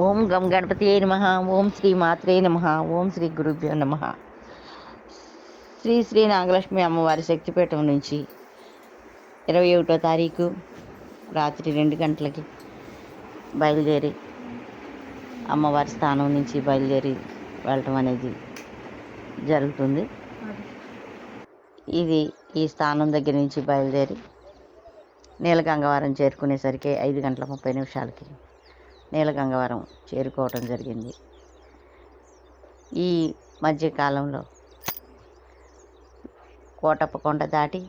ఓం గం గణపతి నమ ఓం శ్రీ మాత్రే నమ ఓం శ్రీ గురుభ్యో నమ. శ్రీ శ్రీ నాగలక్ష్మి అమ్మవారి శక్తిపీఠం నుంచి ఇరవై ఒకటో తారీఖు రాత్రి రెండు గంటలకి బయలుదేరి అమ్మవారి స్థానం నుంచి బయలుదేరి వెళ్ళటం అనేది జరుగుతుంది. ఇది ఈ స్థానం దగ్గర నుంచి బయలుదేరి నీలగంగవారం చేరుకునేసరికి ఐదు గంటల ముప్పై నిమిషాలకి నీలగంగవరం చేరుకోవటం జరిగింది. ఈ మధ్యకాలంలో కోటప్పకొండ దాటి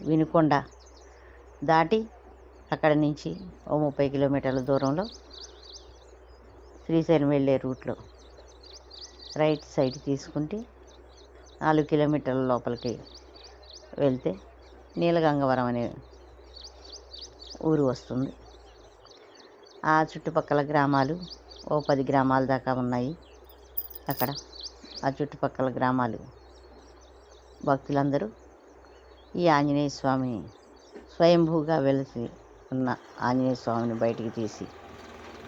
వినుకొండ దాటి అక్కడ నుంచి ఓ ముప్పై కిలోమీటర్ల దూరంలో శ్రీశైలం వెళ్ళే రూట్లో రైట్ సైడ్ తీసుకుంటే నాలుగు కిలోమీటర్ల లోపలికి వెళ్తే నీలగంగవరం అనే ఊరు వస్తుంది. ఆ చుట్టుపక్కల గ్రామాలు ఓ పది గ్రామాల దాకా ఉన్నాయి అక్కడ. ఆ చుట్టుపక్కల గ్రామాలు భక్తులందరూ ఈ ఆంజనేయ స్వామి స్వయంభూగా వెలిసి ఉన్న ఆంజనేయ స్వామిని బయటికి తీసి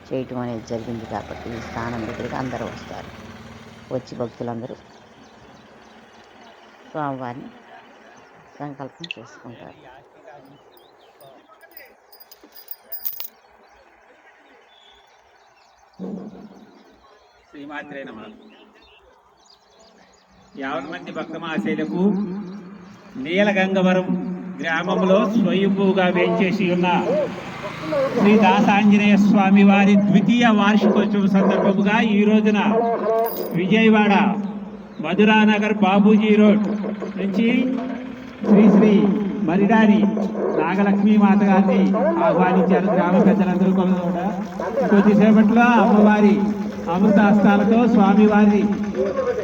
చేయటం అనేది జరిగింది కాబట్టి ఈ స్థానం దగ్గరికి అందరూ వస్తారు. వచ్చి భక్తులందరూ స్వామివారిని సంకల్పం చేసుకుంటారు. శ్రీమాత్రే నమ. యావన్ మంది భక్త నీలగంగవరం గ్రామంలో స్వయంభూగా వేంచేసి ఉన్న శ్రీ దాసాంజనేయ స్వామి వారి ద్వితీయ వార్షికోత్సవం సందర్భముగా ఈ రోజున విజయవాడ మధురానగర్ బాబూజీ రోడ్ నుంచి శ్రీ శ్రీ మరిడారి నాగలక్ష్మీ మాత గారిని ఆహ్వానించారు గ్రామ పెద్దలందరూ కూడా. కొద్దిసేపట్లో అమ్మవారి అమృతాస్తాలతో స్వామివారి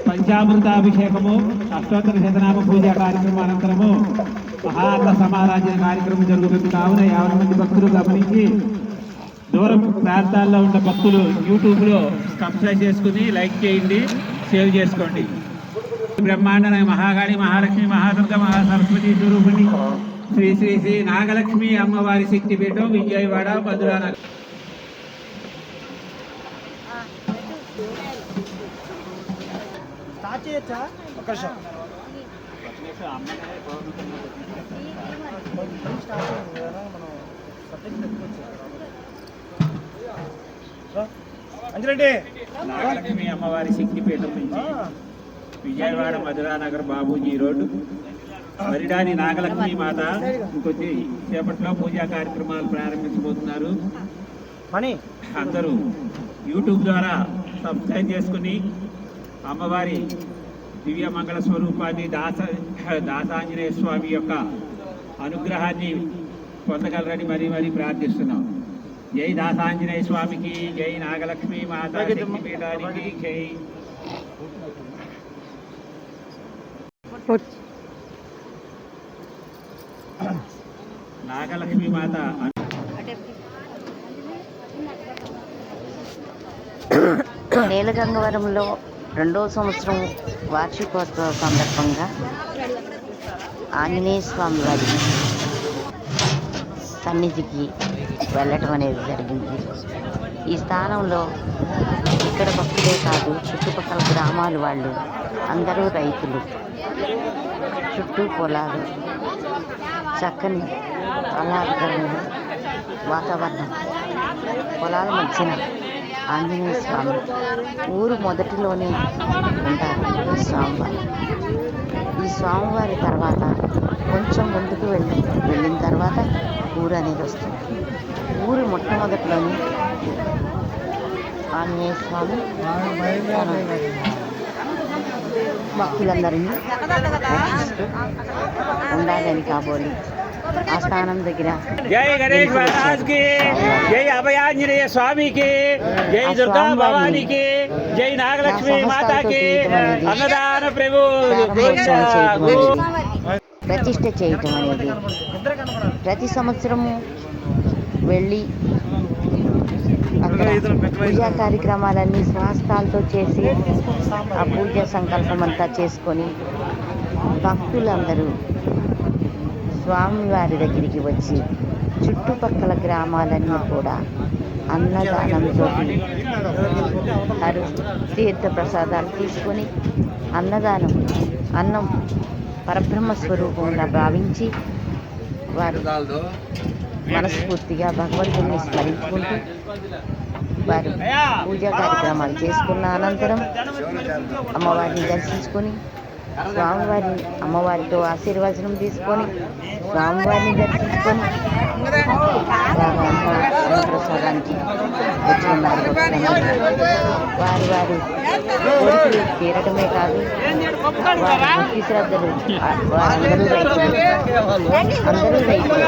పంచామృతాభిషేకము అష్టోత్తర శతనామ పూజ కార్యక్రమం అనంతరము మహాత్మ సమారాజన కార్యక్రమం జరుగుతుంది. కావున యాభై మంది భక్తులు గమనించి దూరం ప్రాంతాల్లో ఉన్న భక్తులు యూట్యూబ్లో సబ్స్క్రైబ్ చేసుకుని లైక్ చేయండి సేవ్ చేసుకోండి. బ్రహ్మాండ మహాగాణి మహాలక్ష్మి మహాదుర్గ మహాసరస్వతి స్వరూపిణి శ్రీ శ్రీ శ్రీ నాగలక్ష్మి అమ్మవారి శక్తిపీఠం విజయవాడ మధురానగర్ స్టార్ట్ చేయొచ్చా ఒక నిమిషం స్టార్ట్ అయింది కదా మనం సబ్జెక్ట్ పెట్టుకోవచ్చు రా. అంజిరెడ్డి నాగలక్ష్మి అమ్మవారి శక్తిపీఠం నుంచి విజయవాడ మధురానగర్ బాబూజీ రోడ్డు. మరిడాని నాగలక్ష్మి మాత ఇంకొద్ది సేపట్లో పూజా కార్యక్రమాలు ప్రారంభించబోతున్నారు. అందరూ యూట్యూబ్ ద్వారా సబ్స్క్రైబ్ చేసుకుని అమ్మవారి దివ్య మంగళ స్వరూపాన్ని దాస దాసాంజనేయ స్వామి యొక్క అనుగ్రహాన్ని పొందగలరని మరీ మరీ ప్రార్థిస్తున్నాం. జై దాసాంజనేయ స్వామికి జై నాగలక్ష్మి మాత జై. నాగలక్ష్మి మాత నీలగంగవరంలో రెండో సంవత్సరం వార్షికోత్సవ సందర్భంగా ఆంజనేయ స్వామి వారి సన్నిధికి వెళ్ళటం అనేది జరిగింది. ఈ స్థానంలో ఇక్కడ భక్తులే కాదు చుట్టుపక్కల గ్రామాల వాళ్ళు అందరూ రైతులు చుట్టూ పొలాలు చక్కని ఆహ్లాదకరమైన వాతావరణం పొలాల మధ్యన ఆంజనేయ స్వామి ఊరు మొదటిలోనే ఉంటారు ఈ స్వామివారు. ఈ స్వామివారి తర్వాత కొంచెం ముందుకు వెళ్ళి వెళ్ళిన తర్వాత ఊరు అనేది వస్తుంది. ఊరు మొట్టమొదటిలోనే ఆంజనేయ స్వామి భక్తులందరినీ ఉండాలని కాబోలు ఆ స్థానం దగ్గర. జై గణేష్ మహారాజ్కి జై అభయాంజనేయ స్వామికి జై దుర్గా భవానికి జై నాగలక్ష్మి మాతాకి అన్నదాన ప్రభు ప్రతిష్ట చేయటం అనేది. ప్రతి సంవత్సరము వెళ్ళి పూజా కార్యక్రమాలన్నీ స్వహస్తాలతో చేసి ఆ పూజ సంకల్పం అంతా చేసుకొని భక్తులందరూ స్వామివారి దగ్గరికి వచ్చి చుట్టుపక్కల గ్రామాలన్నీ కూడా అన్నదానంతో వారు తీర్థ ప్రసాదాలు తీసుకొని అన్నదానం అన్నం పరబ్రహ్మ స్వరూపంగా భావించి వారు మనస్ఫూర్తిగా భగవంతుని స్మరించుకుంటూ వారు పూజా కార్యక్రమాలు చేసుకున్న అనంతరం అమ్మవారిని దర్శించుకొని స్వామివారి అమ్మవారితో ఆశీర్వచనం తీసుకొని స్వామివారిని దర్శించుకొని ప్రసాదానికి అన్నప్రసాదానికి వారి వారి కోరికలు తీరటమే కాదు వారి భక్తి శ్రద్ధలు ఆ, వారందరూ రైతులు అందరూ రైతులు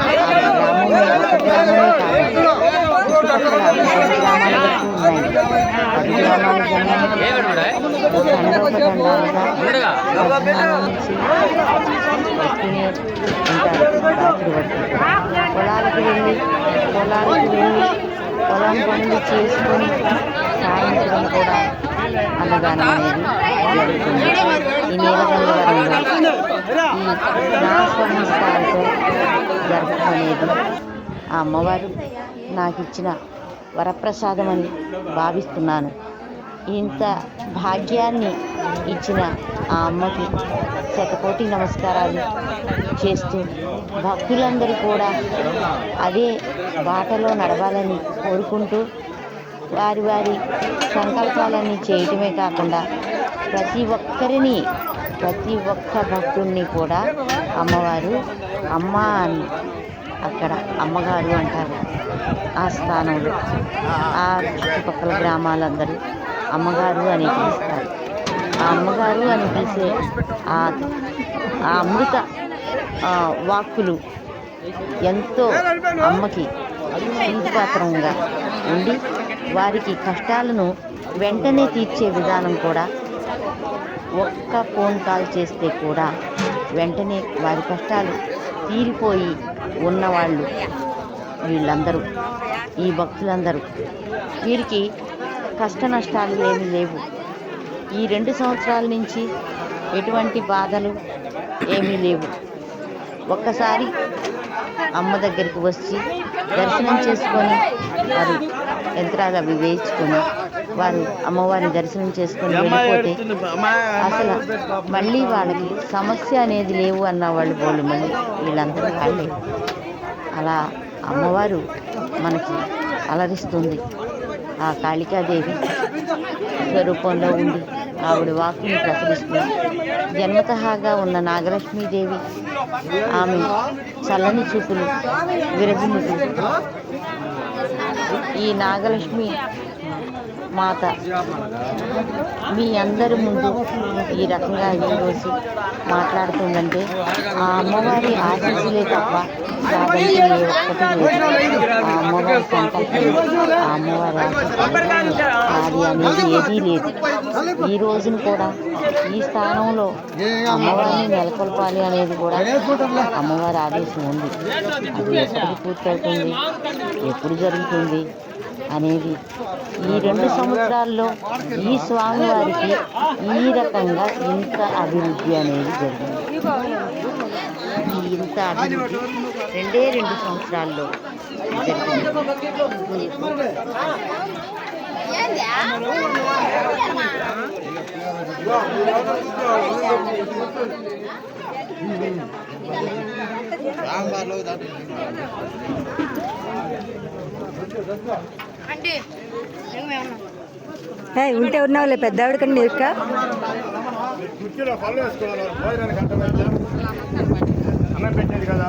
ఆ గ్రామంలో ఒక గ్రామమే కాదు చుట్టుపక్కల పది గ్రామాలు వరకు ఉన్నాయి పది గ్రామాల జనాలు తండోపతండాలుగా మధ్యాహ్నం నుంచి వస్తూనే ఉంటారు రాత్రి వరకు పొలాలకు వెళ్ళి పొలాలకు వెళ్ళి పొలం పనులు చేసుకొని సాయంత్రం కూడా అన్నదానం అనేది జరుగుతుంది ఈ నీలగంగవరంలో ఈ నామస్మరణాలతో జరుపుకునేది ఆ అమ్మవారు నాకు ఇచ్చిన వరప్రసాదం అని భావిస్తున్నాను. ఇంత భాగ్యాన్ని ఇచ్చిన ఆ అమ్మకి శతకోటి నమస్కారాలు చేస్తూ భక్తులందరూ కూడా అదే బాటలో నడవాలని కోరుకుంటూ వారి వారి సంకల్పాలన్నీ చేయటమే కాకుండా ప్రతి ఒక్కరిని ప్రతి ఒక్క భక్తుడిని కూడా అమ్మవారు అమ్మ అని అక్కడ అమ్మగారు అంటారు ఆ స్థానంలో. ఆ చుట్టుపక్కల గ్రామాలందరూ అమ్మగారు అని పిలుస్తారు. ఆ అమ్మగారు అని పిలిచే ఆ ఆ అమృత ఆ, వాక్కులు ఎంతో అమ్మకి ప్రీతిపాత్రంగా ఉండి వారికి కష్టాలను వెంటనే తీర్చే విధానం కూడా ఒక్క ఫోన్ కాల్ చేస్తే కూడా వెంటనే వారి కష్టాలు తీరిపోయి ఉన్నవాళ్ళు వీళ్ళందరూ ఈ భక్తులందరూ. వీరికి కష్ట నష్టాలు ఏమీ లేవు. ఈ రెండు సంవత్సరాల నుంచి ఎటువంటి బాధలు ఏమీ లేవు. ఒక్కసారి అమ్మ దగ్గరికి వచ్చి దర్శనం చేసుకొని వారు యంత్రాలు అవి వేయించుకొని వారు అమ్మవారిని దర్శనం చేసుకొని వెళ్ళిపోతే అసలు మళ్ళీ వాళ్ళకి సమస్య అనేది లేవు అన్న వాళ్ళు బోళ్ళు మళ్ళీ వీళ్ళందరూ వాళ్ళే అలా అమ్మవారు మనకి అలరిస్తుంది. ఆ కాళికాదేవి స్వరూపంలో ఉండి ఆవిడ వాక్కుని ప్రసరిస్తుంది జన్మతహాగా ఉన్న నాగలక్ష్మీదేవి ఆమె చల్లని చూపులు విరజిమ్ముతూ ఈ నాగలక్ష్మి మాత మీ అందరి ముందు ఈ రకంగా ఈరోజు మాట్లాడుతుందంటే ఆ అమ్మవారి ఆశీస్సులే తప్ప కాదంటే ఒక్కటి ఆ అమ్మవారి సంకల్పం ఆ అమ్మవారి అది అనేది ఏదీ లేదు. ఈ రోజున కూడా ఈ స్థానంలో అమ్మవారిని నెలకొల్పాలి అనేది కూడా అమ్మవారి ఆదేశం ఉంది. అది ఎప్పటికి పూర్తవుతుంది ఎప్పుడు జరుగుతుంది అనేది ఈ రెండు సంవత్సరాల్లో ఈ స్వామివారికి ఈ రకంగా ఇంత అభివృద్ధి అనేది జరిగింది. ఇంత అభివృద్ధి రెండే రెండు సంవత్సరాల్లో జరిగింది. ఉంటే ఉన్నావులే పెద్దవాడి కంటే ఇక్క కుర్చీలో పళ్ళు వేసుకోవాలి భోజనానికి అర్థమైందా అన్నం పెట్టేది కదా.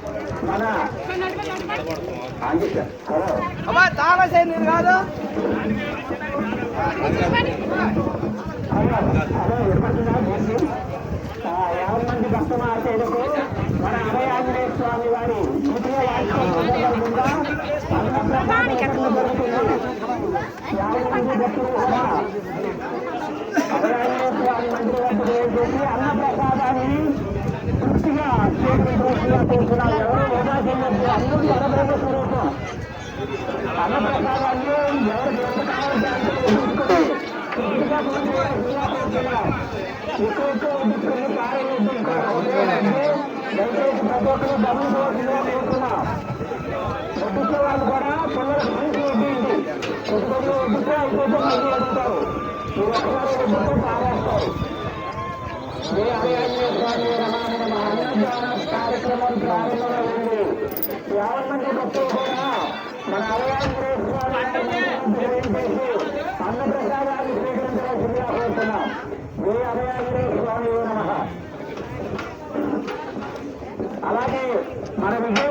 అమ్మా తాగసే నేను కాదు యాభై మంది భక్త మహాశయులకు మన అభయాంజనేయ స్వామి వారి ద్వితీయ యాభై మంది భక్తులు కూడా స్వామి మందిరం అన్నప్రసాదాన్ని పూర్తిగా స్వీకరించవలసిందిగా కోరుతున్నాం ఎవరు వృధా చేయవద్దు అందరూ పరబ్రహ్మ స్వరూపం అన్నప్రసాదాన్ని ఎవరికి ఎంత కావాలంటే అంత తీసుకుని పూర్తిగా భోజనం కోరుతున్నాం ఎక్కువ ఎక్కువ వడ్డించుకుని కార్యనిర్వహించుకుంటాం దయచేసి ప్రతి ఒక్కరు గమనించవలసిందిగా కోరుతున్నాం వడ్డించే వాళ్ళు కూడా పిల్లలకు మంచి వడ్డీంది కొద్దిగా వడ్డితే అయిపోతే మళ్ళీ అడుగుతారు మీరు ఒక్కసారి వడ్డితే పారేస్తారు కార్యక్రమం ప్రారంభమైంది యాభై మంది భక్తులు కూడా మన హరిహర స్వామి చేసి అన్నప్రసాదాన్ని స్వీకరించవలసిందిగా కోరుతున్నాం శ్రీ హరిహర స్వామి నమ అలాగే మన విజయ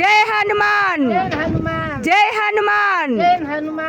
జై హనుమాన్ జై హనుమాన్ మోతి అన్నమ్మ